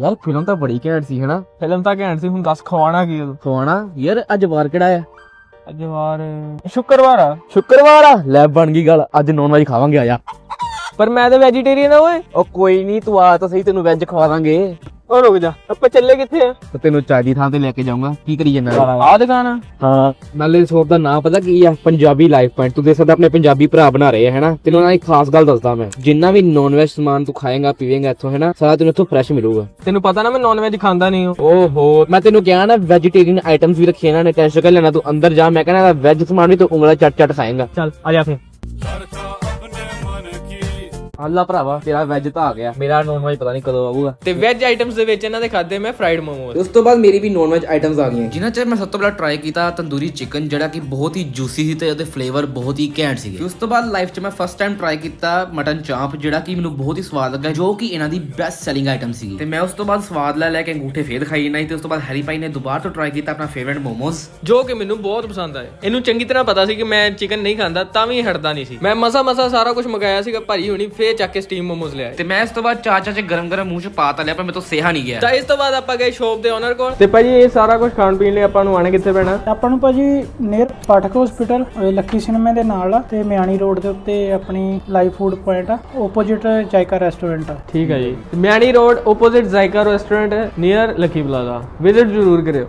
ਯਾਰ ਫਿਲਮ ਤਾਂ ਬੜੀ ਘੈਂਟ ਸੀ ਹਨਾ? ਫਿਲਮ ਤਾਂ ਘੈਂਟ ਸੀ ਹੁਣ ਦੱਸ ਖਵਾਣਾ ਕੀ ਖਵਾਣਾ? ਯਾਰ ਅੱਜ ਵਾਰ ਕਿਹੜਾ ਆ? ਅੱਜ ਵਾਰ ਸ਼ੁੱਕਰਵਾਰ ਆ। ਸ਼ੁੱਕਰਵਾਰ ਆ? ਲੈ ਬਣ ਗਈ ਗੱਲ ਅੱਜ ਨੌਨ ਵੈਜ ਖਾਵਾਂਗੇ ਆਇਆ ਪਰ ਮੈਂ ਤਾਂ ਵੈਜੀਟੇਰੀਅਨ ਆ ਓਏ। ਉਹ ਕੋਈ ਨਹੀਂ ਤੂੰ ਆ ਤਾਂ ਸਹੀ ਤੈਨੂੰ ਵੈਜ ਖਵਾ ਦਾਂਗੇ। ਓ ਰੁਕ ਜਾ। ਆਪਾਂ ਚੱਲੇ ਕਿੱਥੇ ਆ? ਤੇ ਤੈਨੂੰ ਚਾਦੀ ਥਾਂ ਤੇ ਲੈ ਕੇ ਜਾਊਂਗਾ। ਕੀ ਕਰੀ ਜਾਂਦਾ ਆ ਦੁਕਾਨ ਆ। ਹਾਂ। ਨਾਲੇ ਸ਼ੋਪ ਦਾ ਨਾਮ ਪਤਾ ਕੀ ਆ? ਪੰਜਾਬੀ ਲਾਈਫ ਪੁਆਇੰਟ ਤੂੰ ਦੇਖ ਸਕਦਾ ਆਪਣੇ ਪੰਜਾਬੀ ਭਰਾ ਬਣਾ ਰਹੇ ਆ ਹੈਨਾ? ਤੈਨੂੰ ਨਾਲ ਇੱਕ ਖਾਸ ਗੱਲ ਦੱਸਦਾ ਮੈਂ। ਜਿੰਨਾ ਵੀ ਨੌਨ ਵੈਜ ਸਮਾਨ ਤੂੰ ਖਾਏਗਾ ਪੀਵੇਂਗਾ ਇੱਥੋਂ ਹੈਨਾ? ਸਾਰਾ ਤੈਨੂੰ ਇੱਥੋਂ ਫਰੈਸ਼ ਮਿਲੂਗਾ। ਤੈਨੂੰ ਪਤਾ ਨਾ ਮੈਂ ਨਾਨ ਵੈਜ ਖਾਂਦਾ ਨਹੀਂ ਹਾਂ ਓਹੋ। ਮੈਂ ਤੈਨੂੰ ਕਿਹਾ ਨਾ ਵੈਜੀਟੇਰੀਅਨ ਆਈਟਮਸ ਵੀ ਰੱਖੇ ਇਹਨਾਂ ਨੇ ਟੈਨਸ਼ਨ ਕਰ ਲੈਣਾ ਤੂੰ ਅੰਦਰ ਜਾ। ਮੈਂ ਕਹਿੰਦਾ ਵੈਜ ਸਮਾਨ ਵੀ ਤੂੰ ਉਂਗਲਾ ਚੱਟ ਚੱਟ ਖਾਏਗਾ। ਚੱਲ ਆ ਜਾ ਫੇ ਅੱਲਾ ਭਰਾਵਾ ਤੇਰਾ ਵੈਜ ਤਾਂ ਆ ਗਿਆ। ਮੇਰਾ ਨੌਨ ਵੈਜ ਪਤਾ ਨਹੀਂ ਕਦੋਂ ਆਊਗਾ। ਤੇ ਵੈਜ ਆਈਟਮਸ ਦੇ ਵਿੱਚ ਇਹਨਾਂ ਦੇ ਖਾਦੇ ਮੈਂ ਫਰਾਈਡ ਮੋਮੋਸ। ਉਸ ਤੋਂ ਬਾਅਦ ਮੇਰੀ ਵੀ ਨੌਨ ਵੈਜ ਆਈਟਮਸ ਆ ਗਈਆਂ। ਜਿਨ੍ਹਾਂ ਚ ਮੈਂ ਸਭ ਤੋਂ ਪਹਿਲਾਂ ਟਰਾਈ ਕੀਤਾ ਤੰਦੂਰੀ ਚਿਕਨ ਜਿਹੜਾ ਕਿ ਬਹੁਤ ਹੀ ਜੂਸੀ ਸੀ ਤੇ ਉਹਦੇ ਫਲੇਵਰ ਬਹੁਤ ਹੀ ਘੈਂਟ ਸੀਗੇ। ਉਸ ਤੋਂ ਬਾਅਦ ਲਾਈਫ 'ਚ ਮੈਂ ਫਸਟ ਟਾਈਮ ਟਰਾਈ ਕੀਤਾ ਮਟਨ ਚਾਂਪ ਜਿਹੜਾ ਕਿ ਮੈਨੂੰ ਬਹੁਤ ਹੀ ਸਵਾਦ ਲੱਗਾ ਜੋ ਕਿ ਇਹਨਾਂ ਦੀ ਬੈਸਟ ਸੈਲਿੰਗ ਆਈਟਮ ਸੀਗੀ। ਤੇ ਮੈਂ ਉਸ ਤੋਂ ਬਾਅਦ ਸਵਾਦ ਲੈ ਲੈ ਕੇ ਅੰਗੂਠੇ ਫੇਰ ਖਾਈ ਨਹੀਂ ਤੇ ਉਸ ਤੋਂ ਬਾਅਦ ਹੈਰੀ ਪਾਈ ਨੇ ਦੁਬਾਰਾ ਤੋਂ ਟਰਾਈ ਕੀਤਾ ਆਪਣਾ ਫੇਵਰਿਟ ਮੋਮੋਸ ਜੋ ਕਿ ਮੈਨੂੰ ਬਹੁਤ ਪਸੰਦ ਆਏ। ਇਹਨੂੰ ਚੰਗੀ ਤਰ੍ਹਾਂ ਪਤਾ ਸੀ ਕਿ ਮੈਂ ਚਿਕਨ ਨਹੀਂ ਖਾਂਦਾ ਤਾਂ ਵੀ ਹਟਦਾ ਨਹੀਂ ਸੀ। ਮੈਂ ਮਸਾ ਮਸਾ ਸਾਰਾ ਕੁਝ ਮੰਗਾਇਆ ਸੀਗਾ ਭਾਜੀ ਹੁਣੀ ਫੇਰ ਚੱਕ ਕੇ ਸਟੀਮ ਮੋਮੋਸ ਲਿਆਏ। ਤੇ ਮੈਂ ਇਸ ਤੋਂ ਬਾਅਦ ਚਾਚਾ ਚ ਗਰਮ ਗਰਮ ਮੂੰਹ ਚ ਪਾ ਤਾ ਲਿਆ ਪਰ ਮੇਰੇ ਤੋਂ ਸੇਹਾ ਨਹੀਂ ਗਿਆ। ਤਾਂ ਇਸ ਤੋਂ ਬਾਅਦ ਆਪਾਂ ਗਏ ਸ਼ੋਪ ਦੇ ਓਨਰ ਕੋਲ। ਤੇ ਭਾਜੀ ਇਹ ਸਾਰਾ ਕੁਝ ਖਾਣ ਪੀਣ ਲਈ ਆਪਾਂ ਨੂੰ ਆਣੇ ਕਿੱਥੇ ਪੈਣਾ? ਆਪਾਂ ਨੂੰ ਭਾਜੀ ਨੀਅਰ ਪਾਠਕ ਹਸਪੀਟਲ ਲੱਕੀ ਸਿਨੇਮੇ ਦੇ ਨਾਲ ਆ ਤੇ ਮਿਆਣੀ ਰੋਡ ਦੇ ਉੱਤੇ ਆਪਣੀ ਲਾਈਵ ਫੂਡ ਪੁਆਇੰਟ ਆ ਆਪੋਜ਼ਿਟ ਜਾਇਕਾ ਰੈਸਟੋਰੈਂਟ ਆ। ਠੀਕ ਹੈ ਜੀ। Miani road opposite Zaika restaurant near lucky plaza visit ਜ਼ਰੂਰ ਕਰਿਓ।